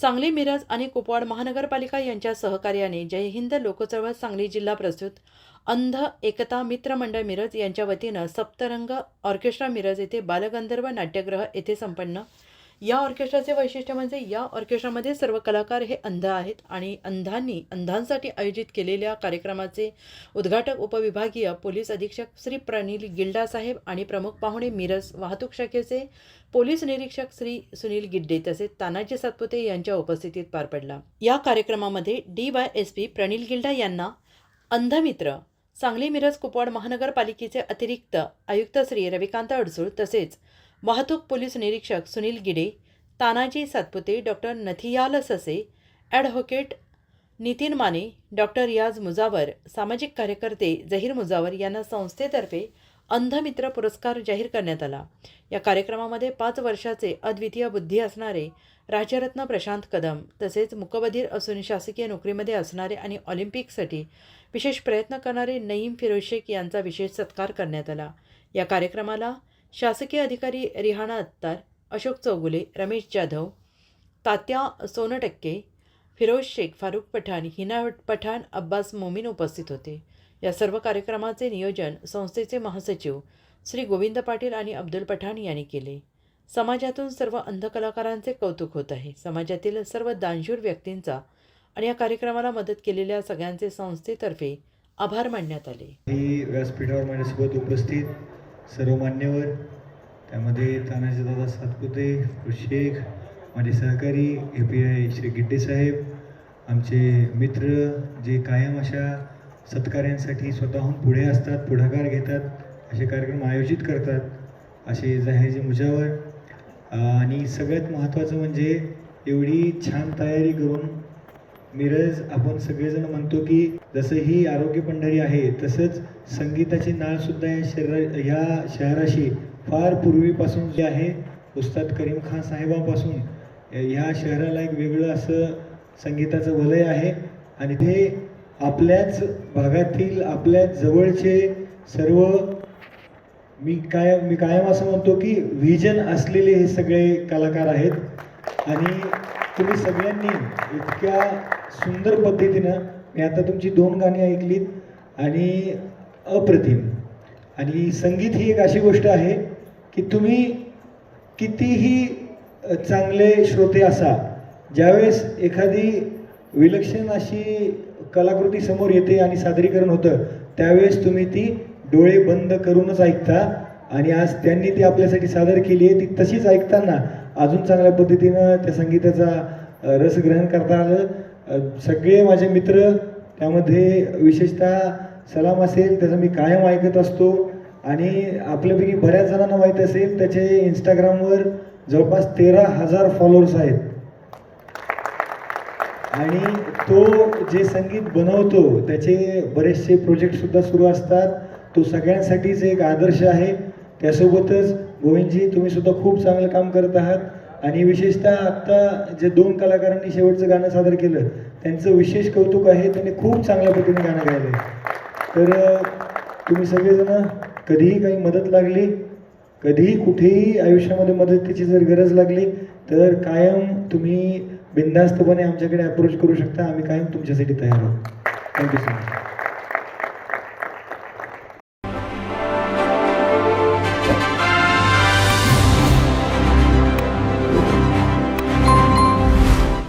सांगली मिरज आणि कुपवाड महानगरपालिका यांच्या सहकार्याने जय हिंद लोकचळवळ सांगली जिल्हा प्रस्तुत अंध एकता मित्रमंडळ मिरज यांच्या वतीनं सप्तरंग ऑर्केस्ट्रा मिरज येथे बालगंधर्व नाट्यगृह येथे संपन्न या ऑर्केस्ट्राचे वैशिष्ट्य म्हणजे या ऑर्केस्ट्रामध्ये सर्व कलाकार हे अंध आहेत आणि अंधांनी अंधांसाठी आयोजित केलेल्या कार्यक्रमाचे उद्घाटक उपविभागीय पोलीस अधीक्षक श्री प्रनिल गिल्डा साहेब आणि प्रमुख पाहुणे मिरज वाहतूक शाखेचे पोलीस निरीक्षक श्री सुनील गिड्डे तसेच तानाजी सातपुते यांच्या उपस्थितीत पार पडला. या कार्यक्रमामध्ये D Y S P Pranil Gilda यांना अंधमित्र सांगली मिरज कुपवाड महानगरपालिकेचे अतिरिक्त आयुक्त श्री रविकांत अडसूळ तसेच वाहतूक पोलीस निरीक्षक सुनील गिडे तानाजी सातपुते डॉक्टर नथियाल ससे ॲडव्होकेट नितीन माने डॉक्टर रियाज मुजावर सामाजिक कार्यकर्ते जहीर मुजावर यांना संस्थेतर्फे अंधमित्र पुरस्कार जाहीर करण्यात आला. या कार्यक्रमामध्ये पाच वर्षाचे अद्वितीय बुद्धी असणारे राज्यरत्न प्रशांत कदम तसेच मुकबधीर असून शासकीय नोकरीमध्ये असणारे आणि ऑलिम्पिकसाठी विशेष प्रयत्न करणारे नईम फिरोज शेख यांचा विशेष सत्कार करण्यात आला. या कार्यक्रमाला शासकीय अधिकारी रिहाना अत्तार अशोक चौगुले रमेश जाधव तात्या सोनटक्के फिरोज शेख फारुख पठाण हिना पठाण अब्बास मोमीन उपस्थित होते. या सर्व कार्यक्रमाचे नियोजन संस्थेचे महासचिव श्री गोविंद पाटील आणि अब्दुल पठाण यांनी केले. समाजातून सर्व अंध कलाकारांचे कौतुक होत आहे. समाजातील सर्व दानशूर व्यक्तींचा आणि या कार्यक्रमाला मदत केलेल्या सगळ्यांचे संस्थेतर्फे आभार मानण्यात आले. व्यासपीठावर माझ्यासोबत उपस्थित सर्व मान्यवर त्यामध्ये तानाजी दादा सातपुते शेख माझे सहकारी A P I Shri Gidde साहेब आमचे मित्र जे कायम अशा सत्कार्यांसाठी स्वतःहून पुढे असतात पुढाकार घेतात असे कार्यक्रम आयोजित करतात असे जाहीरजी मुजावर. आणि सगळ्यात महत्त्वाचं म्हणजे एवढी छान तयारी करून मिरज आपण सगळेजण म्हणतो की जसं ही आरोग्य पंढरी आहे तसंच संगीताची नाळसुद्धा या शरीरा ह्या शहराशी फार पूर्वीपासून जे आहे उस्ताद करीम खान साहेबांपासून ह्या शहराला एक वेगळं असं संगीताचं वलय आहे. आणि ते आपल्याच भागातील आपल्याच जवळचे सर्व मी काय मी कायम असं म्हणतो की व्हिजन असलेले हे सगळे कलाकार आहेत. आणि तुम्ही सगळ्यांनी इतक्या सुंदर पद्धतीनं मी आता तुमची दोन गाणी ऐकलीत आणि अप्रतिम. आणि संगीत ही एक अशी गोष्ट आहे की तुम्ही कितीही चांगले श्रोते असा ज्यावेळेस एखादी विलक्षण अशी कलाकृती समोर येते आणि सादरीकरण होतं त्यावेळेस तुम्ही ती डोळे बंद करूनच ऐकता आणि आज त्यांनी ती आपल्यासाठी सादर केली आहे ती तशीच ऐकताना अजून चांगल्या पद्धतीनं त्या संगीताचा रस ग्रहण करता आलं. सगळे माझे मित्र त्यामध्ये विशेषतः सलाम असेल त्याचं मी कायम ऐकत असतो. आणि आपल्यापैकी बऱ्याच जणांना माहीत असेल त्याचे इंस्टाग्रामवर जवळपास तेरा हजार फॉलोअर्स आहेत. आणि तो जे संगीत बनवतो त्याचे बरेचसे प्रोजेक्टसुद्धा सुरू असतात. तो सगळ्यांसाठीच एक आदर्श आहे. त्यासोबतच गोविंदजी तुम्ही सुद्धा खूप चांगलं काम करत आहात. आणि विशेषतः आत्ता जे दोन कलाकारांनी शेवटचं गाणं सादर केलं त्यांचं विशेष कौतुक आहे. त्यांनी खूप चांगल्या पद्धतीने गाणं गायलं तर तुम्ही सगळेजण कधीही काही मदत लागली कधीही कुठेही आयुष्यामध्ये मदतीची जर गरज लागली तर कायम तुम्ही बिनधास्तपणे आमच्याकडे अप्रोच करू शकता. आम्ही कायम तुमच्यासाठी तयार आहोत. Thank you so much